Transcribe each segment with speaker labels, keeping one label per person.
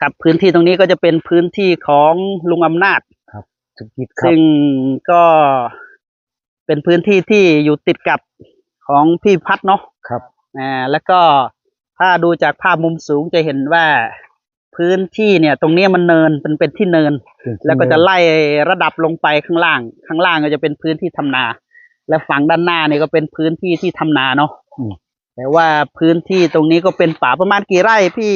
Speaker 1: ครับ พื้นที่ตรงนี้ก็จะเป็นพื้นที่ของลุงอำนาจ
Speaker 2: สุกิจครับ
Speaker 1: ซึ่งก็เป็นพื้นที่ที่อยู่ติดกับของพี่พัดเนาะ
Speaker 2: ครับ
Speaker 1: อ่าแล้วก็ถ้าดูจากภาพมุมสูงจะเห็นว่าพื้นที่เนี่ย ตรงเนี้ยมันเนินเป็นเป็นที่เนิน แล้วก็จะไล่ระดับลงไปข้างล่าง ข้างล่างก็จะเป็นพื้นที่ทำนา และฝั่งด้านหน้าเนี่ยก็เป็นพื้นที่ที่ทำนาเนาะ
Speaker 2: อืม
Speaker 1: แต่ว่าพื้นที่ตรงนี้ก็เป็นป่าประมาณกี่ไร่พี่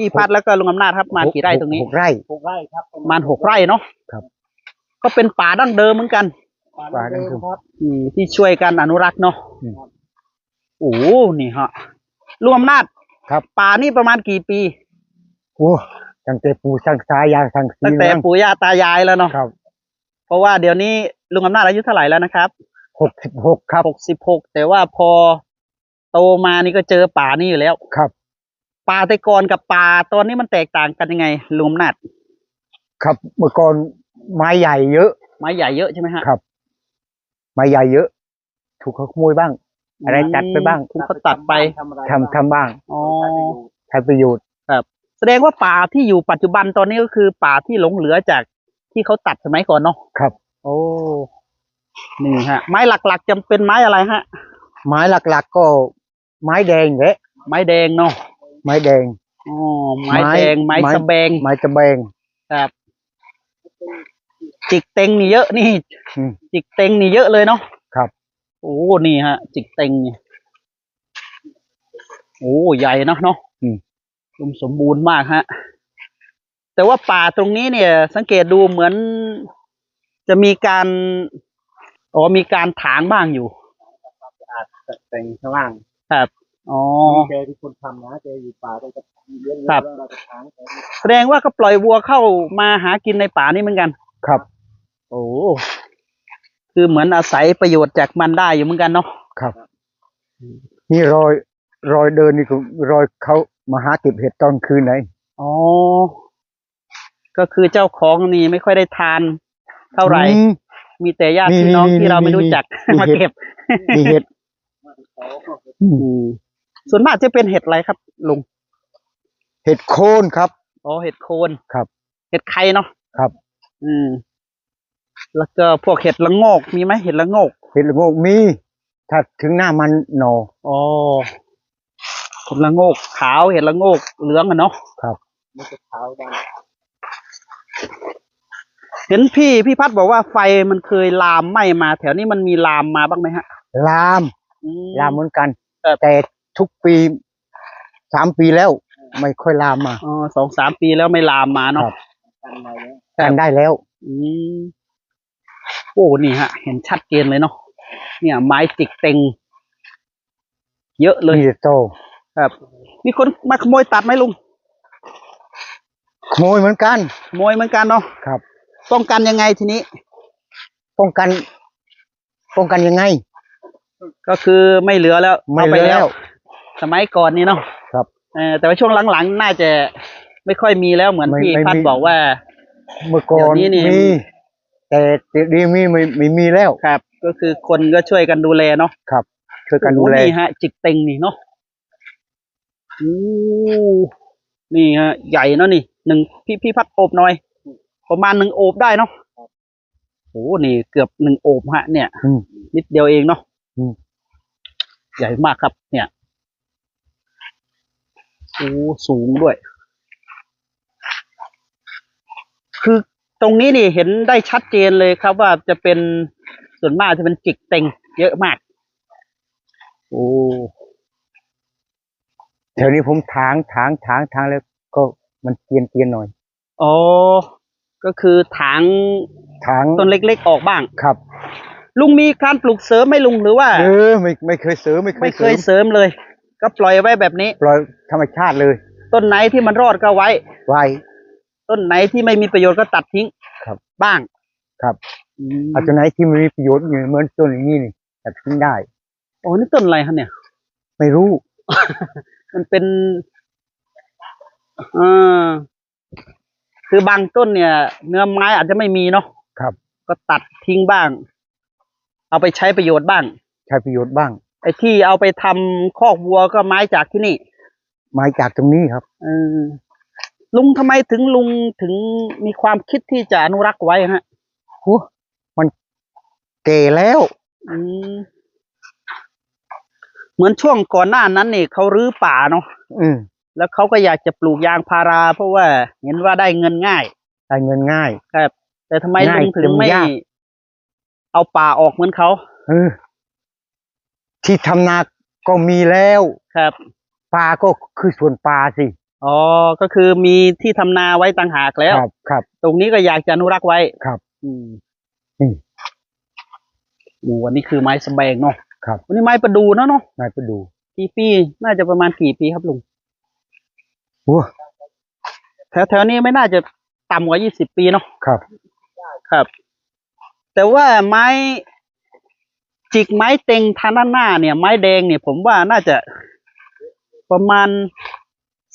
Speaker 1: พี่พัดแล้วก็ลุงอำนาจครับประมาณกี่ไร่ตรงนี้
Speaker 2: หกไร่
Speaker 3: หกไร่ครับ
Speaker 1: ประมาณหกไร่เนาะ
Speaker 2: ครับ
Speaker 1: ก็เป็นป่าดั้งเดิมเหมือนกัน
Speaker 2: ป่าดั้งเดิม
Speaker 3: ครับ
Speaker 1: อืมที่ช่วยกันอนุรักษ์เนาะ
Speaker 2: อืม
Speaker 1: โอ้โหนี่ฮะลุงอำนาจ
Speaker 2: ครับ
Speaker 1: ป่านี่ประมาณกี่ปี
Speaker 2: โอ้ตั้งแต่ปู่สังสายาสังสี
Speaker 1: ตั้งแต่ปู่ย่าตายายแล้วเนาะ
Speaker 2: ครับ
Speaker 1: เพราะว่าเดี๋ยวนี้ลุงอำนาจอายุเท่าไหร่แล้วนะครับ
Speaker 2: หกสิบหกครับ
Speaker 1: หกสิบหกแต่ว่าพอโตมานี่ก็เจอป่านี่อยู่แล้ว
Speaker 2: ครับ
Speaker 1: ป่าแต่ก่อนกับป่าตอนนี้มันแตกต่างกันยังไงลุงอำนาจ
Speaker 2: ครับเมื่อก่อนไม้ใหญ่เยอะ
Speaker 1: ไม้ใหญ่เยอะใช่ไหมฮะ
Speaker 2: ครับ ไม้ใหญ่เยอะ ถูกเขาขโมยบ้าง อะไรตัดไปบ้าง
Speaker 1: คุณเขาตัดไป
Speaker 3: ทำอะไร
Speaker 2: ทำทำบ้าง
Speaker 1: อ๋อ
Speaker 2: ใช้ประโยชน์
Speaker 1: แสดงว่าป่าที่อยู่ปัจจุบันตอนนี้ก็คือป่าที่หลงเหลือจากที่เขาตัดสมัยก่อนเนาะ
Speaker 2: ครับ
Speaker 1: โอ้นี่ฮะ ไม้หลักๆจะเป็นไม้อะไรฮะ
Speaker 2: ไม้หลักๆก็ไม้แดงแหละ
Speaker 1: ไม้แดงเนาะ
Speaker 2: ไม้แดง
Speaker 1: อ๋อไม้
Speaker 2: ไม้
Speaker 1: แดงไม้
Speaker 2: ไม้
Speaker 1: สะแบง
Speaker 2: ไม้ตะแบง
Speaker 1: ครับ จิกเต็งนี่เยอะนี่
Speaker 2: อืม
Speaker 1: จิกเต็งนี่เยอะเลยเนาะ
Speaker 2: ครับ
Speaker 1: โอ้นี่ฮะ จิกเต็งนี่โอ้ใหญ่เนาะเนาะ
Speaker 2: อืม
Speaker 1: อุดมสมบูรณ์มากฮะ แต่ว่าป่าตรงนี้เนี่ย สังเกตดูเหมือน จะมีการอ๋อมีการถางบ้างอยู่
Speaker 3: แต่งข้างล่าง
Speaker 1: ครับ อ๋อ
Speaker 3: แกที่คนทำนะแกอยู่ป่าแกจะเลี้ยง
Speaker 1: ครับ
Speaker 3: แล้วเราจะทางแก
Speaker 1: แสดงว่าก็ปล่อยวัวเข้ามาหากินในป่านี่เหมือนกัน
Speaker 2: ครับ
Speaker 1: โอ้คือเหมือนอาศัยประโยชน์จากมันได้อยู่เหมือนกันเนาะ
Speaker 2: ครับ นี่รอยรอยเดินนี่ก็รอยเขามาหาเก็บเห็ดตอนคืนไหน
Speaker 1: อ๋อ ก็คือเจ้าของนี่ไม่ค่อยได้ทาน เท่าไหร่
Speaker 2: อืม
Speaker 1: มีแต่ญาติ
Speaker 2: มี
Speaker 1: พี่น้อง
Speaker 2: มี
Speaker 1: ที่เราไม่
Speaker 2: มี
Speaker 1: รู้จัก
Speaker 2: มี
Speaker 1: มา
Speaker 2: เห็ด
Speaker 1: เก็บ
Speaker 2: มีเห็ด
Speaker 1: อืม ส่วนมากจะเป็นเห็ดอะไรครับลุง
Speaker 2: เห็ดโคนครับ
Speaker 1: อ๋อเห็ดโคน
Speaker 2: ครับ
Speaker 1: เห็ดไข่เนาะ
Speaker 2: ครับ
Speaker 1: อืม แล้วก็พวกเห็ดละโงกมีไหมเห็ดละโงก
Speaker 2: เห็ดละโงกมี ถ้าถึงหน้ามันหนอ
Speaker 1: อ๋อเห็ดละโงกขาวเห็ดละโงกเหลืองอะเนาะ
Speaker 3: มันจะเท้าบ้าง
Speaker 1: เห็นพี่พี่พัดบอกว่าไฟมันเคยลามไหม้มา แถวนี้มันมีลามมาบ้างไหมฮะ
Speaker 2: ลาม
Speaker 1: อื
Speaker 2: ลามเหมือนกัน
Speaker 1: ครับ
Speaker 2: แต่ ทุกปีสามปีแล้ว ไม่ค่อยลามมา
Speaker 1: อ๋อสองสามปีแล้วไม่ลามมาเนาะ
Speaker 2: ครับ
Speaker 3: กันอะไรเนี่ย
Speaker 2: กันได้แล้ว
Speaker 1: อืมโอ้นี่ฮะ เห็นชัดเจนเลยเนาะเนี่ย ไม้จิกเต็ง เยอะเลย
Speaker 2: มีแต่โต
Speaker 1: ครับ มีคนมาขโมยตัดไหมลุง
Speaker 2: ขโมยเหมือนกัน
Speaker 1: ขโมยเหมือนกันเนาะ
Speaker 2: ครับ
Speaker 1: ป้องกันยังไงทีนี้
Speaker 2: ป้องกัน ป้องกันยังไง
Speaker 1: ก็คือไม่เหลือแล้ว
Speaker 2: ไม่
Speaker 1: เอา
Speaker 2: เห
Speaker 1: ไป
Speaker 2: ลือ
Speaker 1: แล้
Speaker 2: แล้วว
Speaker 1: สมัยก่อนนี่เนาะ
Speaker 2: ครับ
Speaker 1: เออแต่ว่าช่วงหลังๆ น่าจะไม่ค่อยมีแล้วเหมือน
Speaker 2: ไม่
Speaker 1: พี่
Speaker 2: ไม่
Speaker 1: พัด
Speaker 2: มี
Speaker 1: บอกว่า
Speaker 2: เมื่อก่อน
Speaker 1: เดี๋ยวนี้นี่
Speaker 2: มีแต่เดี๋ยวนี้มีไม่ไม่มีแล้ว
Speaker 1: ครับ ก็คือคนก็ช่วยกันดูแลเนาะ
Speaker 2: ครับช่วยกันดูแล
Speaker 1: โอ้นี่ฮะ จิกเต็งนี่เนาะโอ้นี่ฮะ ใหญ่เนาะนี่หนึ่งพี่พี่พัดโอบหน่อย ประมาณหนึ่งโอบได้เนาะโอ้นี่เกือบหนึ่งโอบฮะ เนี่ย
Speaker 2: อืม
Speaker 1: นิดเดียวเองเนาะ
Speaker 2: อืม
Speaker 1: ใหญ่มากครับ เนี่ย โอ้สูงด้วย คือตรงนี้นี่เห็นได้ชัดเจนเลยครับว่าจะเป็นส่วนมากจะเป็นจิกเต็งเยอะมาก โอ้
Speaker 2: แถวนี้ผมถางถางถางถางแล้วก็มันเตียนเตียนหน่อย
Speaker 1: อ๋อ ก็คือถาง
Speaker 2: ถาง
Speaker 1: ต้นเล็กๆออกบ้าง
Speaker 2: ครับ
Speaker 1: ลุงมีการปลูกเสริมไหมลุงหรือว่า
Speaker 2: เออไม่ไม่เคยเสริมไม่เค
Speaker 1: ไม่
Speaker 2: ย
Speaker 1: เค
Speaker 2: เสริ
Speaker 1: ย
Speaker 2: ม
Speaker 1: เสริมเลย ก็ปล่อยไว้แบบนี้
Speaker 2: ปล่อยธรรมชาติเลย
Speaker 1: ต้นไหนที่มันรอดก็ไว้
Speaker 2: ไว้
Speaker 1: ต้นไหนที่ไม่มีประโยชน์ก็ตัดทิ้ง
Speaker 2: ครับ
Speaker 1: บ้าง
Speaker 2: ครับ
Speaker 1: อืม
Speaker 2: เอาตัวไหนที่มันมีประโยชน์อยู่เหมือนต้นอย่างนี้นี่ตัดทิ้งได้
Speaker 1: โอ้นี่ต้นอะไรครับเนี่ย
Speaker 2: ไม่รู้
Speaker 1: มันเป็นอ่าคือบางต้นเนี่ย เนื้อไม้อาจจะไม่มีเนาะ
Speaker 2: ครับ
Speaker 1: ก็ตัดทิ้งบ้าง เอาไปใช้ประโยชน์บ้าง
Speaker 2: ใช้ประโยชน์บ้าง
Speaker 1: ไอ้ที่เอาไปทำคอกวัวก็ไม้จากที่นี่
Speaker 2: ไม้จากตรงนี้ครับ
Speaker 1: เออลุงทำไมถึงลุงถึงมีความคิดที่จะอนุรักษ์ไว้ฮะ
Speaker 2: โอ้มันเก่แล้ว
Speaker 1: อืมเหมือนช่วงก่อนหน้านั้นนี่เขารื้อป่าเนาะ
Speaker 2: อืม
Speaker 1: แล้วเขาก็อยากจะปลูกยางพารา เพราะว่าเห็นว่าได้เงินง่าย
Speaker 2: ได้เงินง่าย
Speaker 1: ครับ แต่ทำไม
Speaker 2: ง่าย
Speaker 1: ลุงถึง
Speaker 2: แต่มัน
Speaker 1: ไม่
Speaker 2: ยาก
Speaker 1: เอาป่าออกเหมือนเขา
Speaker 2: เออ ที่ทำนาก็มีแล้ว
Speaker 1: ครับ
Speaker 2: ปลาก็คือส่วนปลาสิ
Speaker 1: อ๋อก็คือมีที่ทำนาไว้ต่างหากแล้ว
Speaker 2: ครับครับ
Speaker 1: ตรงนี้ก็อยากจะอนุรักษ์ไว้
Speaker 2: ครับ
Speaker 1: อืม
Speaker 2: อืม
Speaker 1: โอ้วันนี้คือไม้สะแบงเนาะ
Speaker 2: ครับ
Speaker 1: วันนี้ไม้ประดูเนาะเนาะ
Speaker 2: นายไปดู
Speaker 1: กี่ปีน่าจะประมาณกี่ปีครับลุง
Speaker 2: โอ้
Speaker 1: แถวแถวนี้ไม่น่าจะต่ำกว่ายี่สิบปีเนาะ
Speaker 2: ครับ
Speaker 1: ครับ แต่ว่าไม้ จิกไม้เต็งทางด้านหน้าเนี่ย ไม้แดงเนี่ยผมว่าน่าจะประมาณ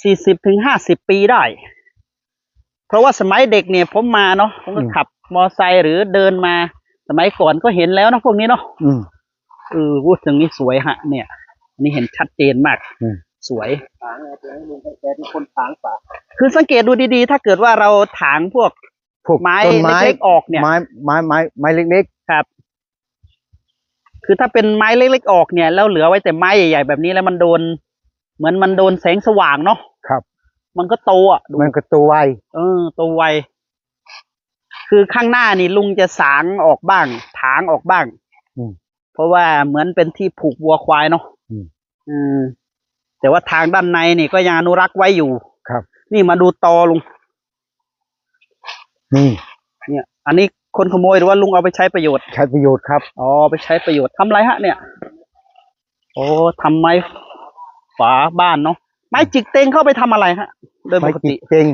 Speaker 1: สี่สิบถึงห้าสิบปีได้ เพราะว่าสมัยเด็กเนี่ยผมมาเนาะผมก็
Speaker 2: อืม
Speaker 1: ขับมอไซค์หรือเดินมา สมัยก่อนก็เห็นแล้วเนาะพวกนี้เนาะ
Speaker 2: อืม
Speaker 1: เออพูดถึงนี่สวยฮะ เนี่ยอันนี้เห็นชัดเจนมาก
Speaker 2: อืม
Speaker 1: สวย
Speaker 3: ถางไงตัวให้ลุงแกเป็นคนถางป่า
Speaker 1: คือสังเกตดูดีๆ ถ้าเกิดว่าเราถางพวก
Speaker 2: พวก
Speaker 1: ไม้
Speaker 2: ต้นไม้
Speaker 1: เล็กๆออกเนี่ย
Speaker 2: ไม้ไม้ไม้ไม้เล็ก
Speaker 1: ครับ คือถ้าเป็นไม้เล็กๆออกเนี่ยแล้วเหลือไว้แต่ไม้ใหญ่ๆแบบนี้แล้วมันโดน เหมือนมันโดนแสงสว่างเนาะ
Speaker 2: ๆครับ
Speaker 1: มันก็โตอะดู
Speaker 2: มันก็ตัวไว
Speaker 1: เออโตไวคือข้างหน้านี่ลุงจะสางออกบ้าง ถางออกบ้าง
Speaker 2: อืม
Speaker 1: เพราะว่าเหมือนเป็นที่ผูกวัวควายเนาะ
Speaker 2: อืม
Speaker 1: อืมแต่ว่าทางด้านในนี่ก็ยังอนุรักษ์ไว้อยู่
Speaker 2: ครับ
Speaker 1: นี่มาดูตอลุง
Speaker 2: นี่
Speaker 1: เนี่ย อันนี้ คนขโมยหรือว่าลุงเอาไปใช้ประโยชน์
Speaker 2: ใช้ประโยชน์ครับ
Speaker 1: อ๋อไปใช้ประโยชน์ทำไรฮะเนี่ย โอ้ทำไม้ฝาบ้านเนาะไม้จิกเต็งเข้าไปทำอะไรฮะ โดยป
Speaker 2: ไม้
Speaker 1: ก
Speaker 2: จิ
Speaker 1: ติ
Speaker 2: กเจง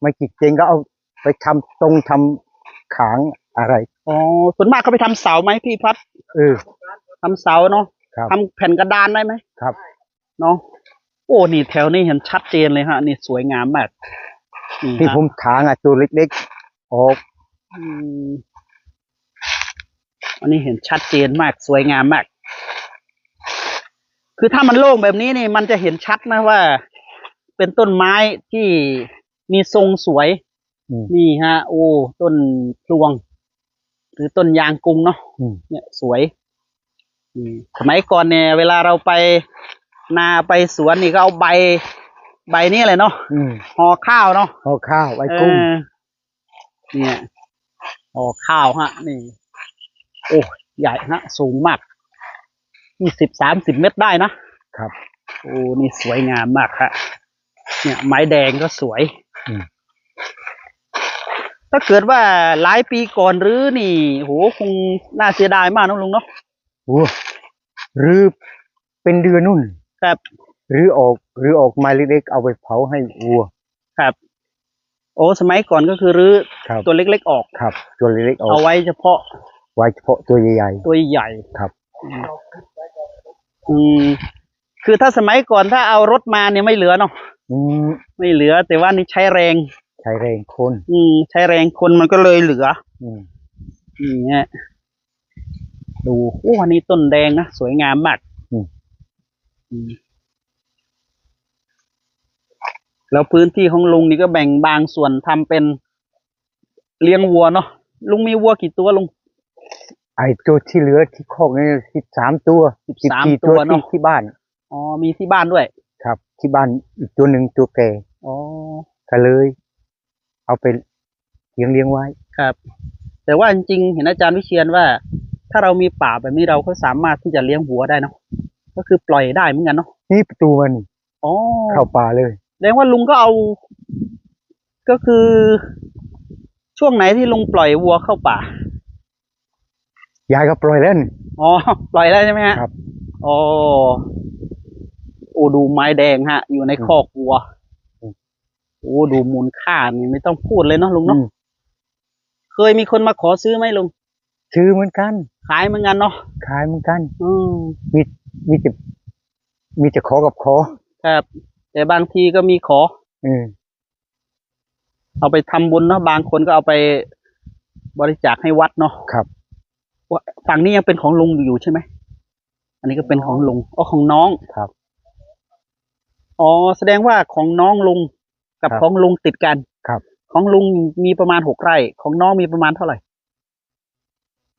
Speaker 2: ไม้จิกเจงก็เอาไปทำตรงทำขางอะไร
Speaker 1: อ๋อส่วนมากเขาไปทำเสาไหมพี่พัด
Speaker 2: เออ
Speaker 1: ทำเสาเนาะ
Speaker 2: ครับ
Speaker 1: ทำแผ่นกระดานได้ไหม
Speaker 2: ครับ
Speaker 1: เนาะโอ้นี่แถวนี้เห็นชัดเจนเลยฮะ นี่สวยงามมากนี่
Speaker 2: ที่
Speaker 1: ฮะ
Speaker 2: ผมถางอะตัวเล็กๆออก
Speaker 1: อืมอันนี้เห็นชัดเจนมากสวยงามมาก คือถ้ามันโล่งแบบนี้นี่ มันจะเห็นชัดนะว่า เป็นต้นไม้ที่มีทรงสวย
Speaker 2: อืม
Speaker 1: นี่ฮะ โอ้ ต้นพลวง หรือต้นยางกุงเนาะ
Speaker 2: อืม
Speaker 1: เนี่ยสวยอืมสมัยก่อนเนี่ย เวลาเราไปนาไปสวนนี่ก็เอาใบ ใบนี้เลยเนาะ
Speaker 2: อืม
Speaker 1: ห่อข้าวเนาะ
Speaker 2: เอาข้าวไว้กุ้ง
Speaker 1: เออเนี่ย ห่อข้าวฮะ นี่ โอ้ใหญ่ฮะ สูงมากยี่สิบสามสิบเมตรได้นะครับ โอ้นี่สวยงามมากฮะเนี่ย ไม้แดงก็สวย
Speaker 2: อืม
Speaker 1: ถ้าเกิดว่าหลายปีก่อนหรือนี่โหคงน่าเสียดายมากนะลุงเนาะ
Speaker 2: โอ้หรือเป็นเดือนนู่น
Speaker 1: ครับ
Speaker 2: หรือออกหรือออกไม้เล็กๆเอาไปเผาให้วัว
Speaker 1: ครับ โอ้สมัยก่อนก็คือรื้อ
Speaker 2: ครับ
Speaker 1: ตัวเล็กๆออก
Speaker 2: ครับ ตัวเล็กๆออ
Speaker 1: เอา
Speaker 2: ก
Speaker 1: ไว้เฉพาะ
Speaker 2: ไว้เฉพาะตัวใหญ่
Speaker 1: ตัวใหญ่
Speaker 2: ครับ
Speaker 1: อืมคือถ้าสมัยก่อนถ้าเอารถมาเนี่ยไม่เหลือเนาะ
Speaker 2: ๆอืม
Speaker 1: ไม่เหลือ แต่ว่านี่ใช้แรง
Speaker 2: ใช้แรงคน
Speaker 1: อืม ใช้แรงคนมันก็เลยเหลือ
Speaker 2: อืม
Speaker 1: อืมเนี่ยดูโอ้วันนี้ต้นแดงนะสวยงามมาก
Speaker 2: อืม
Speaker 1: อืม แล้วพื้นที่ของลุงนี่ก็แบ่งบางส่วนทำเป็นเลี้ยงวัวเนาะลุงมีวัวกี่ตัวลุง
Speaker 2: ไอ้ตัวที่เหลือที่คอกนี่สิบสามตัว
Speaker 1: สิบ
Speaker 2: สิบ
Speaker 1: สาม
Speaker 2: สี่
Speaker 1: ตั
Speaker 2: ตัวว
Speaker 1: เน
Speaker 2: ที่
Speaker 1: อะ
Speaker 2: ที่บ้าน
Speaker 1: อ๋อมีที่บ้านด้วย
Speaker 2: ครับ ที่บ้านอีกตัวหนึ่งตัวแก่
Speaker 1: อ๋อ
Speaker 2: ก็เลย เอาไปเลี้ยงเลี้ยงไว้
Speaker 1: ครับ แต่ว่าจริงๆเห็นอาจารย์วิเชียนว่า ถ้าเรามีป่าแบบนี้เราก็สามารถที่จะเลี้ยงวัวได้เนาะก็คือปล่อยได้เหมือนกันเนาะ
Speaker 2: นี่ประตูมัน
Speaker 1: อ๋อ
Speaker 2: เข้าป่าเลย
Speaker 1: แสดงว่าลุงก็เอา ก็คือ ช่วงไหนที่ลุงปล่อยวัวเข้าป่า
Speaker 2: ยายก็ปล่อยแล้วนี่
Speaker 1: อ๋อ ปล่อยแล้วใช่ไหมฮะ
Speaker 2: ครับ
Speaker 1: อ๋อโอ้ดูไม้แดงฮะ อยู่ในคอกวัว
Speaker 2: อืม
Speaker 1: โอ้ดูมูลค่านี่ไม่ต้องพูดเลยเนาะลุงเนาะ
Speaker 2: อืม
Speaker 1: เคยมีคนมาขอซื้อไหมลุง
Speaker 2: ซื้อเหมือนกัน
Speaker 1: ขายเหมือนกันเนาะ
Speaker 2: ขายเหมือนกัน
Speaker 1: อืม
Speaker 2: มีมีแต่มีแต่ขอกับขอ
Speaker 1: ครับ แต่บางทีก็มีขอ
Speaker 2: เออ
Speaker 1: เอาไปทำบุญเนาะบางคนก็เอาไปบริจาคให้วัดเนาะ
Speaker 2: ครับ
Speaker 1: ว่าฝั่งนี้ยังเป็นของลุงอยู่ใช่ไหมอันนี้ก็เป็นของลุงอ๋อของน้อง
Speaker 2: ครับ
Speaker 1: อ๋อแสดงว่าของน้องลุงกับ
Speaker 2: ครับ
Speaker 1: ของลุงติดกัน
Speaker 2: ครับ
Speaker 1: ของลุงมีประมาณหกไร่ ของน้องมีประมาณเท่าไหร่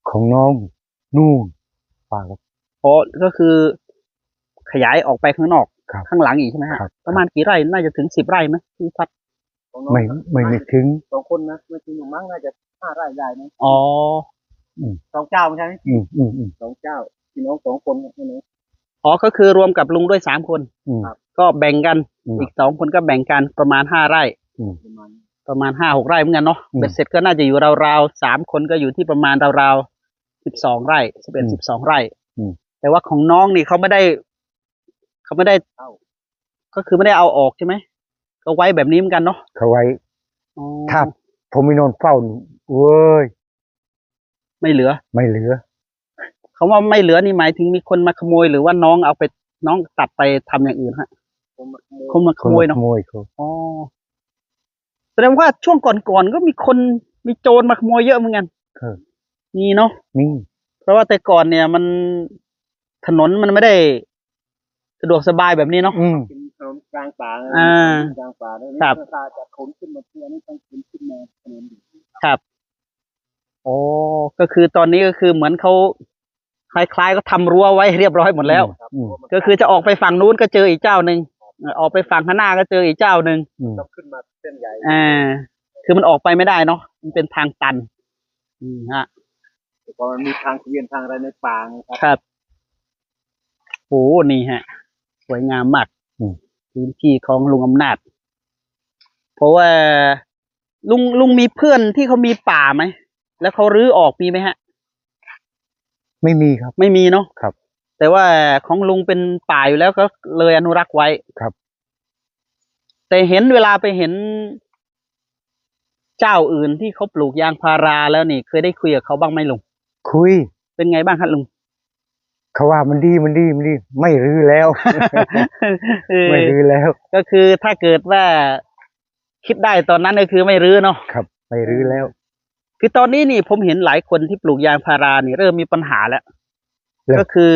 Speaker 2: ของน้องนู่นป่าครับ
Speaker 1: เพราะก็คือขยายออกไปข้างนอก
Speaker 2: ครับ
Speaker 1: ข้างหลังอีกใช่ไหมฮะ
Speaker 2: ครับ
Speaker 1: ประมาณกี่ไร่น่าจะถึงสิบไร่ไหมพี่พัด
Speaker 3: ของน้อง
Speaker 2: ไม่ไม่ไม่ถึง
Speaker 3: สองคนนะไม่ถึงหนึ่งมั้งน่าจะห้าไร่ได้นะ
Speaker 1: อ๋อ
Speaker 3: สองเจ้าไม่ใช่ไหม
Speaker 2: อืมอืมอืม
Speaker 3: สองเจ้าพี่น้องสองคนนะพี่น้อง
Speaker 1: อ๋อก็คือรวมกับลุงด้วยสามคน
Speaker 2: อืม
Speaker 3: ครับ
Speaker 1: ก็แบ่งกัน
Speaker 2: อืม
Speaker 1: อีกสองคนก็แบ่งกันประมาณห้าไร่
Speaker 3: ประมาณ
Speaker 1: ประมาณห้าหกไร่เหมือนกันเนาะ
Speaker 2: อืม
Speaker 1: เบ็ดเสร็จก็น่าจะอยู่ราวๆสามคนก็อยู่ที่ประมาณราวๆสิบสองไร่สิบเอ็ด
Speaker 2: อืม
Speaker 1: สิบสองไร่
Speaker 2: อืม
Speaker 1: แต่ว่าของน้องนี่เขาไม่ได้ เขาไม่ได้
Speaker 3: เอา
Speaker 1: ก็คือไม่ได้เอาออกใช่ไหมก็ไว้แบบนี้เหมือนกันเนาะ
Speaker 2: เขาไว้
Speaker 1: อ๋อ
Speaker 2: ถ้าผมไม่นอนเฝ้านี่เว้ย
Speaker 1: ไม่เหลือ
Speaker 2: ไม่เหลือ
Speaker 1: เขาว่าไม่เหลือนี่หมายถึงมีคนมาขโมย หรือว่าน้องเอาไปน้องตัดไปทำอย่างอื่นฮะ
Speaker 3: ผมมาขโมย
Speaker 1: คนมาข
Speaker 2: คน
Speaker 1: โมย
Speaker 2: มา
Speaker 1: เนาะ
Speaker 2: ขโมยเขา
Speaker 1: อ๋อแสดงว่าช่วงก่อนๆก็มีคนมีโจรมาขโมยเยอะเหมือนกัน
Speaker 2: เออ
Speaker 1: มีเนาะ
Speaker 2: นี่
Speaker 1: เพราะว่าแต่ก่อนเนี่ยมันถนนมันไม่ได้ สะดวกสบายแบบนี้เนาะ
Speaker 2: อืม
Speaker 3: เป็นถนนกลางป่าไง
Speaker 1: อ่า
Speaker 3: กลางป่าแล้วนี่
Speaker 1: ครับ
Speaker 3: ตาจะขนขึ้นมาเพื่อนี่ต้องขนขึ้นมาถนนอยู่
Speaker 1: ครับโอ้ก็คือตอนนี้ก็คือเหมือนเขาคล้ายๆก็ทำรั้วไว้เรียบร้อยหมดแล้ว
Speaker 3: ครับ
Speaker 2: อืม
Speaker 3: เพราะมัน
Speaker 1: ก็คือจะออกไปฝั่งนู้นก็เจออีกเจ้าหนึ่งเอ่อออกไปฝั่งข้างหน้าก็เจออีกเจ้าหนึ่ง
Speaker 2: อืม
Speaker 3: ต้องขึ้นมาเส้นใหญ่
Speaker 1: อ่าคือมันออกไปไม่ได้เนาะมันเป็นทางตัน อืมฮะ
Speaker 3: เพราะมันมีทางเกวียนทางอะไรในป่าไงครับ
Speaker 1: ครับโอ้นี่ฮะ สวยงามมาก
Speaker 2: อืม
Speaker 1: พื้นที่ของลุงอำนาจ เพราะว่าลุงลุงมีเพื่อนที่เขามีป่าไหม แล้วเขารื้อออกมีไหมฮะ
Speaker 2: ไม่มีครับ
Speaker 1: ไม่มีเนาะ
Speaker 2: ครับ
Speaker 1: แต่ว่าของลุงเป็นป่าอยู่แล้วก็เลยอนุรักษ์ไว้
Speaker 2: ครับ
Speaker 1: แต่เห็นเวลาไปเห็น เจ้าอื่นที่เขาปลูกยางพาราแล้วนี่ เคยได้คุยกับเขาบ้างไหมลุง
Speaker 2: คุย
Speaker 1: เป็นไงบ้างครับลุง
Speaker 2: เขาว่ามันดีมันดีมันดี ไม่รื้อแล้ว
Speaker 1: เออ
Speaker 2: ไม่รื้อแล้ว
Speaker 1: ก็คือถ้าเกิดว่าคิดได้ตอนนั้นก็คือไม่รื้อเนาะ
Speaker 2: ครับ ไม่รื้อแล้ว
Speaker 1: คือตอนนี้นี่ผมเห็นหลายคนที่ปลูกยางพารานี่เริ่มมีปัญหาแล้ว
Speaker 2: แล้ว
Speaker 1: ก็คือ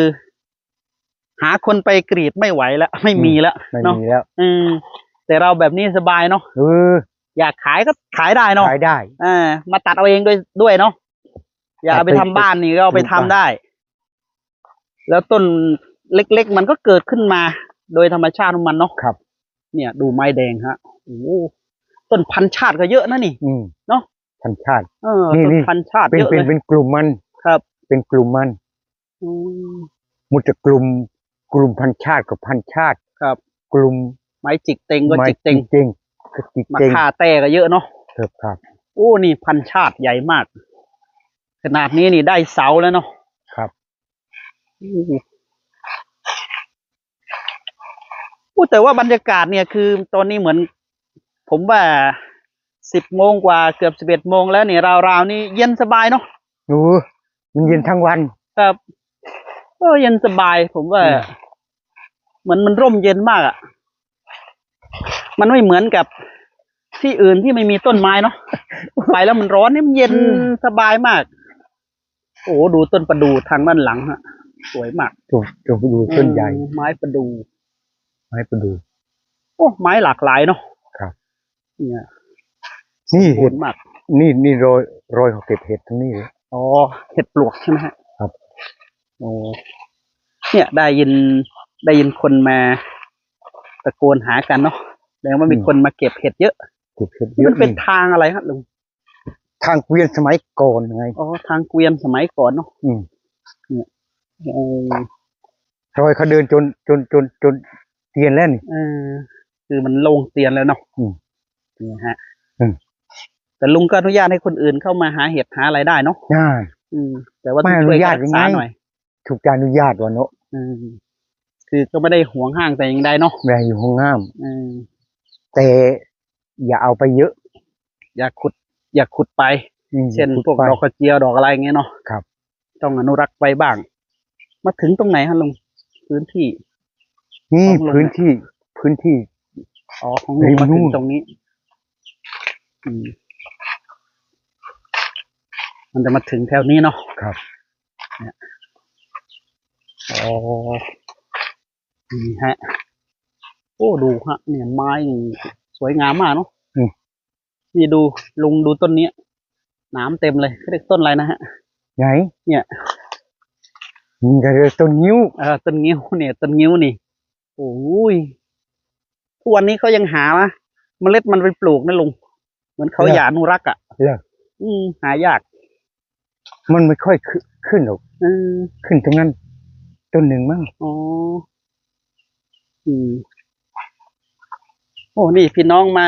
Speaker 1: หาคนไปกรีดไม่ไหวแล้ว ไม่มีแล้ว
Speaker 2: ไม่
Speaker 1: เนาะ
Speaker 2: มีแล้ว
Speaker 1: อืม แต่เราแบบนี้สบายเนาะ
Speaker 2: เออ
Speaker 1: อยากขายก็ขายได้เนาะ
Speaker 2: ขายได้
Speaker 1: อ่ามาตัดเอาเองด้วยด้วยเนาะอยากเอาไปทำบ้านนี่ก็เอาไปทำได้ แล้วต้นเล็กๆ มันก็เกิดขึ้นมา โดยธรรมชาติของมันเนาะ
Speaker 2: ครับ
Speaker 1: เนี่ยดูไม้แดงฮะโอ้โหต้นพันธุ์ชาติก็เยอะนะนี่
Speaker 2: อืม
Speaker 1: เนอะ
Speaker 2: พันชาติ
Speaker 1: เออ
Speaker 2: นี่
Speaker 1: ต้น
Speaker 2: นี่
Speaker 1: พันธุ์ชาติ
Speaker 2: เป็น
Speaker 1: เยอะ
Speaker 2: เป็น
Speaker 1: เลย
Speaker 2: เป็นกลุ่มมัน
Speaker 1: ครับ
Speaker 2: เป็นกลุ่มมัน
Speaker 1: อืม
Speaker 2: มุดจะกลุ่มกลุ่มพันชาติกับพันชาติ
Speaker 1: ครับ
Speaker 2: กลุ่ม
Speaker 1: ไม้จิกเต็งก็
Speaker 2: ไม้
Speaker 1: จิกเต็ง
Speaker 2: จริงๆก็จิก
Speaker 1: มา
Speaker 2: เจง
Speaker 1: ค่าแต่ก็เยอะเนาะ
Speaker 2: ครับครับ
Speaker 1: โอ้นี่พันธุ์ชาติใหญ่มาก ขนาดนี้นี่ได้เสาแล้วเนาะ
Speaker 2: ครับ
Speaker 1: โอ้โหโอ้แต่ว่าบรรยากาศเนี่ยคือตอนนี้เหมือน ผมว่าสิบโมงกว่าเกือบสิบเอ็ดโมงแล้วเนี่ยราวๆนี่เย็นสบายเนาะ
Speaker 2: หนูมันเย็นทั้งวัน
Speaker 1: ครับเออเย็นสบาย ผมว่า
Speaker 2: อืม
Speaker 1: เหมือนมันร่มเย็นมากอะ่ะ มันไม่เหมือนกับที่อื่นที่ไม่มีต้นไม้เนาะไปแล้วมันร้อนนี่มันเย็นสบายมาก โอ้โหดูต้นประดู่ทางด้านหลังฮะ สวยมาก
Speaker 2: จงจงไปดูต้นใหญ่
Speaker 1: อืมไม้ประดู่
Speaker 2: ไม้ประดู
Speaker 1: โอ้ไม้หลากหลายเนาะ
Speaker 2: ครับ
Speaker 1: เนี่ย
Speaker 2: นี่
Speaker 1: ส
Speaker 2: เห็
Speaker 1: ว
Speaker 2: ด
Speaker 1: ยมาก
Speaker 2: นี่นี่รอยรอยเขาเก็บเห็ดตรงนี้เลย
Speaker 1: อ๋อเห็ดปลวกใช่ไหมฮะ
Speaker 2: ครับ
Speaker 1: โอ้เนี่ยได้ยินได้ยินคนมาตะโกนหากันเนาะแสดงว่ามีคนมาเก็บเห็ดเยอะ
Speaker 2: เก็บเห็ดเย
Speaker 1: นี่
Speaker 2: อะ
Speaker 1: มันเป็น
Speaker 2: นี่
Speaker 1: ทางอะไรครับลุง
Speaker 2: ทางเกวียนสมัยก่อนไง
Speaker 1: อ๋อทางเกวียนสมัยก่อนเนาะ
Speaker 2: อืม
Speaker 1: โอ้
Speaker 2: รอยเขาเดินจนจนจนจนเตียนแล้วนี่
Speaker 1: เออคือมันโล่งเตียนแล้วเนาะ
Speaker 2: อืม
Speaker 1: นี่ฮะ
Speaker 2: อืม
Speaker 1: แต่ลุงก็อนุญาตให้คนอื่นเข้ามาหาเห็ดหาอะไรได้เนาะ
Speaker 2: น่า
Speaker 1: อืมแต่ว่า
Speaker 2: ไม่
Speaker 1: ต้องช่วย
Speaker 2: อนุญาต
Speaker 1: รักษา
Speaker 2: ยังไง
Speaker 1: หน่อย
Speaker 2: ถูกการอนุญาตวะเนาะ
Speaker 1: อืมคือก็ไม่ได้หวงห้างแต่อยังใดเนาะ
Speaker 2: แรงอยู่ห้องน้
Speaker 1: อืมำ
Speaker 2: แต่อย่าเอาไปเยอะ
Speaker 1: อย่าขุด อย่าขุดไป
Speaker 2: อืม
Speaker 1: เช่น
Speaker 2: พูด
Speaker 1: พวก
Speaker 2: ไป
Speaker 1: ดอกกระเจียวดอกอะไรอย่างเงี้ยเนาะ
Speaker 2: ครับ
Speaker 1: ต้องอนุรักษ์ไว้บ้าง มาถึงตรงไหนฮะลุงพื้นที่
Speaker 2: นี่
Speaker 1: ของลง
Speaker 2: พื้นที่พื้นที่
Speaker 1: อ๋อของลุง
Speaker 2: ริม
Speaker 1: มาถึ
Speaker 2: นู่
Speaker 1: ง
Speaker 2: น
Speaker 1: ตรงนี้อืมมันจะมาถึงแถวนี้เนาะ
Speaker 2: ครับ
Speaker 1: อ๋อนี่ฮะ โอ้ดูฮะ เนี่ยไม้นี่สวยงามมากเนาะ
Speaker 2: อืม
Speaker 1: นี่ดูลุงดูต้นเนี้ยหน้ำเต็มเลยเขาเรียกต้นอะไรนะฮะ
Speaker 2: ไหน
Speaker 1: เนี่ย
Speaker 2: นี่ก็เลยต้นนิ้ว
Speaker 1: เออต้นงิ้วเนี่ยต้นงิ้วนี่โอ้ยทุกวันนี้เขายังหาเมล็ดมันไปปลูกนะลุงเหมือนเขาอยากอนุรักษ์อะ
Speaker 2: เหรอ
Speaker 1: อืมหายาก
Speaker 2: มันไม่ค่อยขึ้นขึ้นหรอก
Speaker 1: อืม
Speaker 2: ขึ้นตรงนั้นต้นหนึ่งมั้ง
Speaker 1: อ๋ออืมโอ้นี่พี่น้องมา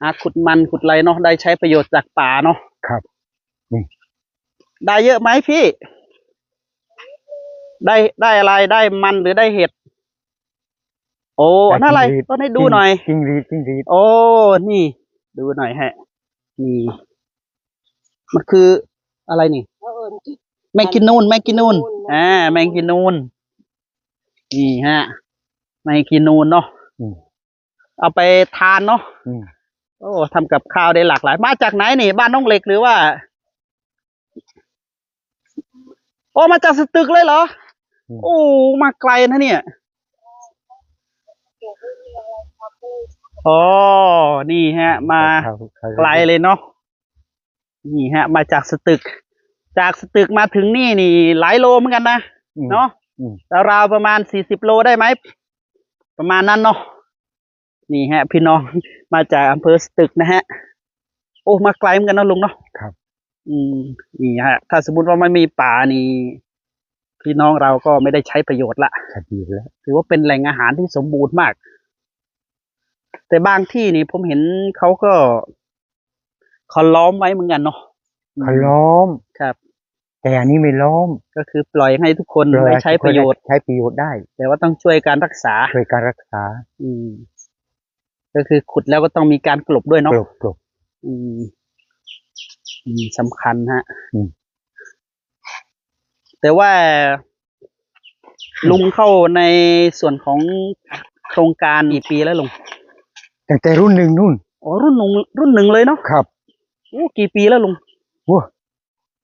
Speaker 1: หาขุดมันขุดไรเนาะได้ใช้ประโยชน์จากป่าเนาะ
Speaker 2: ครับ
Speaker 1: ได้เยอะไหมพี่ ได้ได้อะไรได้มันหรือได้เห็ด โอ้อันนั่นอะไรต้นให้ดูหน่อย
Speaker 2: จิ้งหรีดจิ้งหรีด
Speaker 1: โอ้นี่ ดูหน่อยฮะ นี่ มันคืออะไรนี่แมงกินนูนแมงกินนูนอ่าแมงกินนูนนี่ฮะแมงกินนูนเนาะ
Speaker 2: อืม
Speaker 1: เอาไปทานเนาะ
Speaker 2: อืม
Speaker 1: โอ้ทำกับข้าวได้หลากหลาย มาจากไหนนี่ บ้านน้องเหล็กหรือว่า โอ้ มาจากสตึกเลยเหรอ โอ้มาไกลนะเนี่ยอ๋อนี่ฮะ มา
Speaker 2: ครับครับ
Speaker 1: ไกลเลยเนาะนี่ฮะ มาจากสตึก จากสตึกมาถึงนี่นี่ หลายโลเหมือนกันนะ
Speaker 2: อืม
Speaker 1: เนาะ
Speaker 2: อืม
Speaker 1: ราวๆประมาณสี่สิบโลได้ไหมประมาณนั้นเนาะนี่ฮะ พี่น้องมาจากอำเภอสตึกนะฮะ โอ้มาไกลเหมือนกันนะลุงเนาะ
Speaker 2: ครับ
Speaker 1: อืมนี่ฮะ ถ้าสมมติว่าไม่มีป่านี่ พี่น้องเราก็ไม่ได้ใช้ประโยชน์ละ
Speaker 2: ชัดดีแล้ว
Speaker 1: ถือว่าเป็นแหล่งอาหารที่สมบูรณ์มาก แต่บางที่นี่ผมเห็นเขาก็เขาล้อมไว้เหมือนกันเนาะ
Speaker 2: เขาล้อม
Speaker 1: ครับ
Speaker 2: แต่อันนี้ไม่ล้อม
Speaker 1: ก็คือปล่อยให้ทุกคน
Speaker 2: เลย
Speaker 1: ได้ใช้ประโยชน์
Speaker 2: ใช้ประโยชน์ได้
Speaker 1: แต่ว่าต้องช่วยการรักษา
Speaker 2: ช่วยการรักษา
Speaker 1: อืม ก็คือขุดแล้วก็ต้องมีการกลบด้วย
Speaker 2: ก
Speaker 1: เนาะ
Speaker 2: ลบกลบ
Speaker 1: อืมอืมสำคัญฮะ
Speaker 2: อืม
Speaker 1: แต่ว่าลุงเข้าในส่วนของโครงการกี่ปีแล้วลุง
Speaker 2: ตั้งแต่รุ่นหนึ่งนู่น
Speaker 1: อ๋อรุ่นหนึ่งรุ่นหนึ่งเลยเนาะ
Speaker 2: ครับ
Speaker 1: โอ้กี่ปีแล้วลุง
Speaker 2: โอ้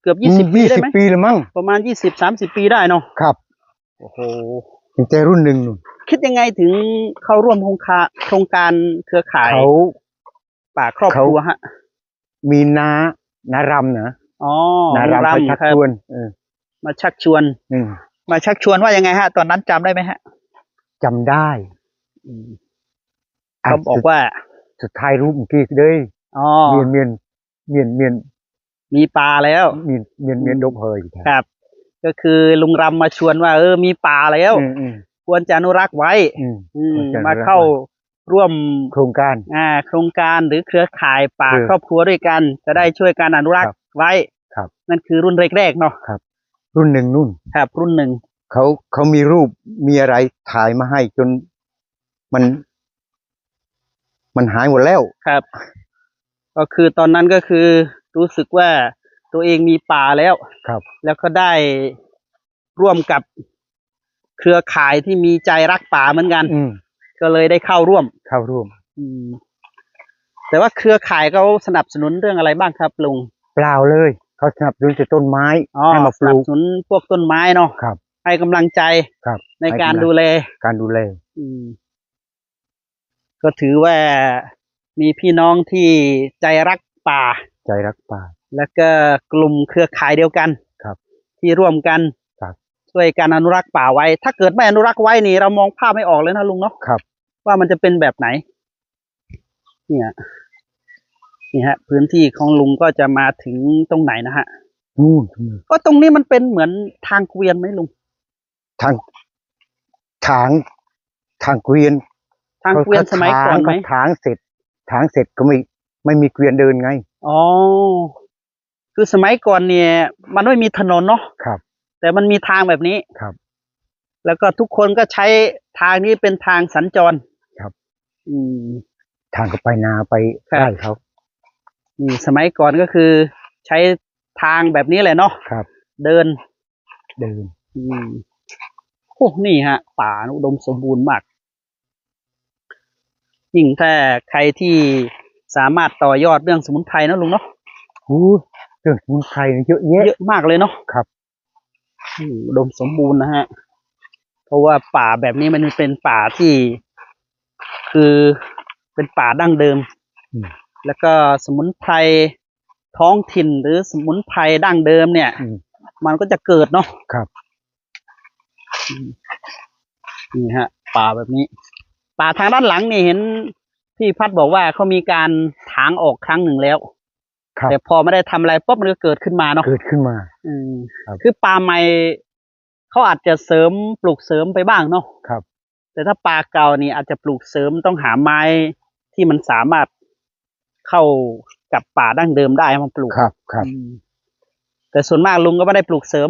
Speaker 1: เกือบยี่สิบปี
Speaker 2: ยี่
Speaker 1: ได้
Speaker 2: สิบ
Speaker 1: ไหม
Speaker 2: ปีแล้วมั้ง
Speaker 1: ประมาณยี่สิบสามสิบปีได้เนาะ
Speaker 2: ครับ
Speaker 1: โอ้โห
Speaker 2: ตั้งแต่รุ่นหนึ่งนู่น
Speaker 1: คิดยังไงถึงเข้าร่วมโครงการโครงการเครือข่าย
Speaker 2: เขา
Speaker 1: ป่าครอบครัวฮะ
Speaker 2: มีน้าน้ารำนะ
Speaker 1: อ๋อ
Speaker 2: น้ารำเขาชัก
Speaker 1: ครับ
Speaker 2: ชวนเออ
Speaker 1: มาชักชวน
Speaker 2: อืม
Speaker 1: มาชักชวนว่ายังไงฮะ ตอนนั้นจำได้ไหมฮะ
Speaker 2: จำได้
Speaker 1: เขาบอกว่า
Speaker 2: สุดท้ายรูปเมื่อกี้เลย
Speaker 1: อ๋อ
Speaker 2: เมียนเมียนเมียนเมียน
Speaker 1: มีปลาแล้ว
Speaker 2: เมียนเมียนเมียนดบเฮย
Speaker 1: ครับ ก็คือลุงรำมาชวนว่า เออมีป่าแล้ว
Speaker 2: อืมอืม
Speaker 1: ควรจะอนุรักษ์ไว้
Speaker 2: อืม
Speaker 1: อืม
Speaker 2: ควรจะอนุรั
Speaker 1: มาก
Speaker 2: ษ์
Speaker 1: เข้าร่วม
Speaker 2: โครงการ
Speaker 1: อ่าโครงการหรือเครือข่ายป่า
Speaker 2: คือ
Speaker 1: ครอบครัวด้วยกัน จะได้ช่วยการอนุรัก
Speaker 2: ครั
Speaker 1: ษ์
Speaker 2: บ
Speaker 1: ไว้
Speaker 2: ครับ
Speaker 1: นั่นคือรุ่นแรกๆเนาะ
Speaker 2: รุ่ นหนึ่งนู่น
Speaker 1: ครับรุ่นหนึ่ง
Speaker 2: เขาเขามีรูปมีอะไรถ่ายมาให้จนมัน มันหายหมดแล้ว
Speaker 1: ครับ ก็คือตอนนั้นก็คือรู้สึกว่าตัวเองมีป่าแล้ว
Speaker 2: ครับ
Speaker 1: แล้วก็ได้ร่วมกับเครือข่ายที่มีใจรักป่าเหมือนกัน
Speaker 2: อืม
Speaker 1: ก็เลยได้เข้าร่วม
Speaker 2: เข้าร่วม
Speaker 1: อืม แต่ว่าเครือข่ายเขาสนับสนุนเรื่องอะไรบ้างครับลุง
Speaker 2: เปล่าเลย เขาสนับสนุนแต่ต้นไม้
Speaker 1: อ๋อ
Speaker 2: ให้มาป
Speaker 1: สนั
Speaker 2: ลู
Speaker 1: บ
Speaker 2: ก
Speaker 1: สนุนพวกต้นไม้เนาะ
Speaker 2: ครับ
Speaker 1: ให้กำลังใจ
Speaker 2: ครับ
Speaker 1: ในการ
Speaker 2: ให้กำลัง
Speaker 1: ดูแล
Speaker 2: การดูแล
Speaker 1: อืม ก็ถือว่ามีพี่น้องที่ใจรักป่า
Speaker 2: ใจรักป่า
Speaker 1: แล้วก็กลุ่มเครือข่ายเดียวกัน
Speaker 2: ครับ
Speaker 1: ที่ร่วมกัน
Speaker 2: ครับ
Speaker 1: ช่วยการอนุรักษ์ป่าไว้ ถ้าเกิดไม่อนุรักษ์ไว้นี่ เรามองภาพไม่ออกเลยนะลุงเนาะ
Speaker 2: ครับ
Speaker 1: ว่ามันจะเป็นแบบไหน เนี่ย นี่ฮะ พื้นที่ของลุงก็จะมาถึงตรงไหนนะฮะ
Speaker 2: นู่นตรงนี้
Speaker 1: ก็ตรงนี้มันเป็นเหมือนทางเกวียนไหมลุง
Speaker 2: ทางถางทางเกวียน
Speaker 1: ทางเกวียนสมัยก่อนไหม
Speaker 2: เขาถางเสร็จถางเสร็จก็ไม่ไม่มีเกวียนเดินไง
Speaker 1: อ๋อคือสมัยก่อนเนี่ย มันไม่มีถนนเนาะ
Speaker 2: ครับ
Speaker 1: แต่มันมีทางแบบนี้
Speaker 2: ครับ
Speaker 1: แล้วก็ทุกคนก็ใช้ทางนี้เป็นทางสัญจร
Speaker 2: ครับ
Speaker 1: อืม
Speaker 2: ทางก็ไปนาไป
Speaker 1: ครับ
Speaker 2: ไร่เขา
Speaker 1: นี่สมัยก่อนก็คือ ใช้ทางแบบนี้แหละเนาะ
Speaker 2: ครับ
Speaker 1: เดิน
Speaker 2: เดิน
Speaker 1: อืมโอ้นี่ฮะ ป่าอุดมสมบูรณ์มาก ยิ่งถ้าใครที่สามารถต่อยอดเรื่องสมุนไพรนะลุงเนาะ
Speaker 2: อู้เรื่องสมุนไพรเนี่ยเยอะแยะ
Speaker 1: เยอะมากเลยเนาะ
Speaker 2: ครับ
Speaker 1: อืมอุดมสมบูรณ์นะฮะ เพราะว่าป่าแบบนี้มันเป็นป่าที่ คือเป็นป่าดั้งเดิม
Speaker 2: อืม
Speaker 1: แล้วก็สมุนไพรท้องถิ่นหรือสมุนไพรดั้งเดิมเนี่ย
Speaker 2: อืม
Speaker 1: มันก็จะเกิดเนาะ
Speaker 2: ครับ
Speaker 1: อืมนี่ฮะ ป่าแบบนี้ ป่าทางด้านหลังนี่เห็นพี่พัดบอกว่าเขามีการถางออกครั้งหนึ่งแล้ว
Speaker 2: ครับ
Speaker 1: แต่พอไม่ได้ทำอะไรปุ๊บมันก็เกิดขึ้นมาเนาะ
Speaker 2: เกิดขึ้นมา
Speaker 1: อืม
Speaker 2: ครับ
Speaker 1: คือป่าใหม่เขาอาจจะเสริมปลูกเสริมไปบ้างเนาะ
Speaker 2: ครับ
Speaker 1: แต่ถ้าป่าเก่านี่อาจจะปลูกเสริมต้องหาไม้ที่มันสามารถ เข้ากับป่าดั้งเดิมได้มาปลูก
Speaker 2: ครับครับ
Speaker 1: อืมแต่ส่วนมากลุงก็ไม่ได้ปลูกเสริม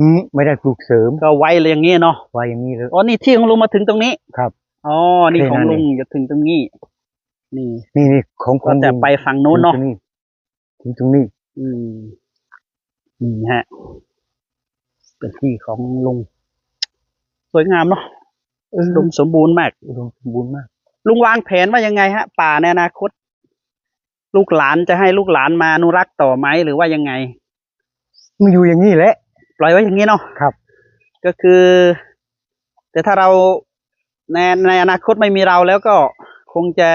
Speaker 2: อืมไม่ได้ปลูกเสริม
Speaker 1: ก็ไว้เลยอย่างนี้เนาะ
Speaker 2: ไว้อย่างนี้เลย
Speaker 1: อ๋อนี่ที่ของลุงมาถึงตรงนี้
Speaker 2: ครับ
Speaker 1: อ๋อนี่ของ
Speaker 2: แค่นั้น
Speaker 1: ลุง
Speaker 2: เอง
Speaker 1: จะถึงตรงนี้ นี่
Speaker 2: นี่นี่ของข
Speaker 1: ก็
Speaker 2: อง
Speaker 1: จะ
Speaker 2: ลุง
Speaker 1: ไปฝั่งโน้นเนาะ
Speaker 2: ถึงถึงตรงนี้
Speaker 1: อืมนี่ฮะเป็นที่ของลุงสวยงามเนาะลุงสมบูรณ์มาก
Speaker 2: อุดมสมบูรณ์มาก
Speaker 1: ลุงวางแผนว่ายังไงฮะ ป่าในอนาคต ลูกหลานจะให้ลูกหลานมาอนุรักษ์ต่อไหมหรือว่ายังไง
Speaker 2: มันอยู่อย่างนี้แหละ
Speaker 1: ปล่อยไว้อย่างนี้เนาะ
Speaker 2: ครับ
Speaker 1: ก็คือ แต่ถ้าเราในในอนาคตไม่มีเราแล้วก็คงจะ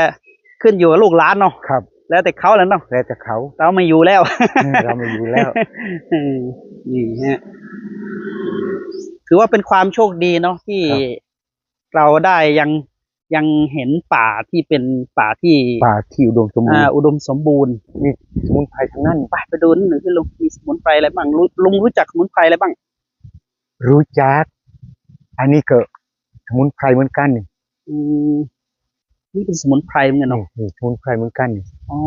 Speaker 1: ขึ้นอยู่กับลูกหลานเนาะ
Speaker 2: ครับ
Speaker 1: แล้วแต่เขาแล้วเนาะ
Speaker 2: แล้วแต่เขา
Speaker 1: เราไม่อยู่แล้ว
Speaker 2: อืมเราไม่อยู่แล้ว
Speaker 1: อืมนี่ฮะถือว่าเป็นความโชคดีเนาะที่
Speaker 2: ครับ
Speaker 1: เราได้ยัง ยังเห็นป่าที่เป็นป่าที่
Speaker 2: ป่าที่อุดมสมบูร
Speaker 1: อ่า
Speaker 2: ณ์
Speaker 1: อุดมสมบูรณ์
Speaker 2: มีสมุนไพรทั้งนั้น
Speaker 1: ไปไปดูนิดหนึ่งที่ลุงมีสมุนไพรอะไรบ้างลุงลุงรู้จักสมุนไพรอะไรบ้าง
Speaker 2: รู้จัก อันนี้ก็สมุนไพรเหมือนกันนี่
Speaker 1: อืมนี่เป็นสมุนไพรเหมือนกันเนาะ
Speaker 2: นี่สมุนไพรเหมือนกันนี่
Speaker 1: อ๋อ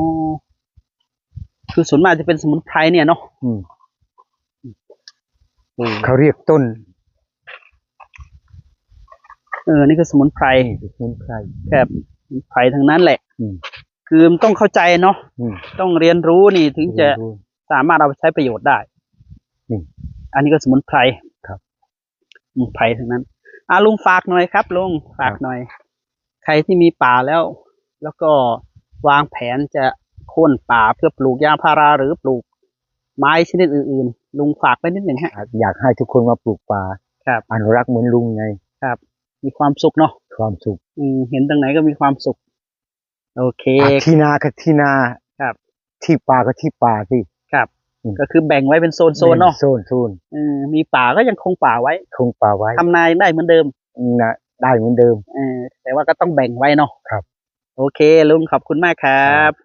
Speaker 1: คือส่วนมากจะเป็นสมุนไพรเนี่ยเนาะ
Speaker 2: อืม
Speaker 1: อืม
Speaker 2: เขาเรียกต้น
Speaker 1: เออ นี่คือสมุนไพร
Speaker 2: นี่คือสมุนไพร
Speaker 1: แบบสมุนไพรทั้งนั้นแหละ
Speaker 2: อืม
Speaker 1: คือมันต้องเข้าใจเนาะ
Speaker 2: อืม
Speaker 1: ต้องเรียนรู้นี่ถึงจะ
Speaker 2: รู้
Speaker 1: สามารถเอาไปใช้ประโยชน์ได้
Speaker 2: อืม
Speaker 1: อันนี้ก็สมุนไพร
Speaker 2: ครับ
Speaker 1: สมุนไพรทั้งนั้นอ่าลุงฝากหน่อยครับลุงฝากหน่อย ใครที่มีป่าแล้ว แล้วก็วางแผนจะโค่นป่าเพื่อปลูกยางพาราหรือปลูกไม้ชนิดอื่นๆ ลุงฝากไว้นิดหนึ่งฮะ
Speaker 2: อยากให้ทุกคนมาปลูกป่า
Speaker 1: ครับ
Speaker 2: อนุรักษ์เหมือนลุงไง
Speaker 1: มีความสุขเนาะ
Speaker 2: ความสุข
Speaker 1: อืมเห็นตรงไหนก็มีความสุข โอเค
Speaker 2: อะที่นาก็ที่นา
Speaker 1: ครับ
Speaker 2: ที่ป่าก็ที่ป่าสิ
Speaker 1: ครับ
Speaker 2: อืม
Speaker 1: ก็คือแบ่งไว้เป็นโซนโซนๆเนาะ
Speaker 2: โซนโซน
Speaker 1: อืมมีป่าก็ยังคงป่าไว้
Speaker 2: คงป่าไว้
Speaker 1: ทำนายได้เหมือนเดิม
Speaker 2: นะได้เหมือนเดิม
Speaker 1: เออแต่ว่าก็ต้องแบ่งไว้เนาะ
Speaker 2: ครับ
Speaker 1: โอเค ลุงขอบคุณมากครับ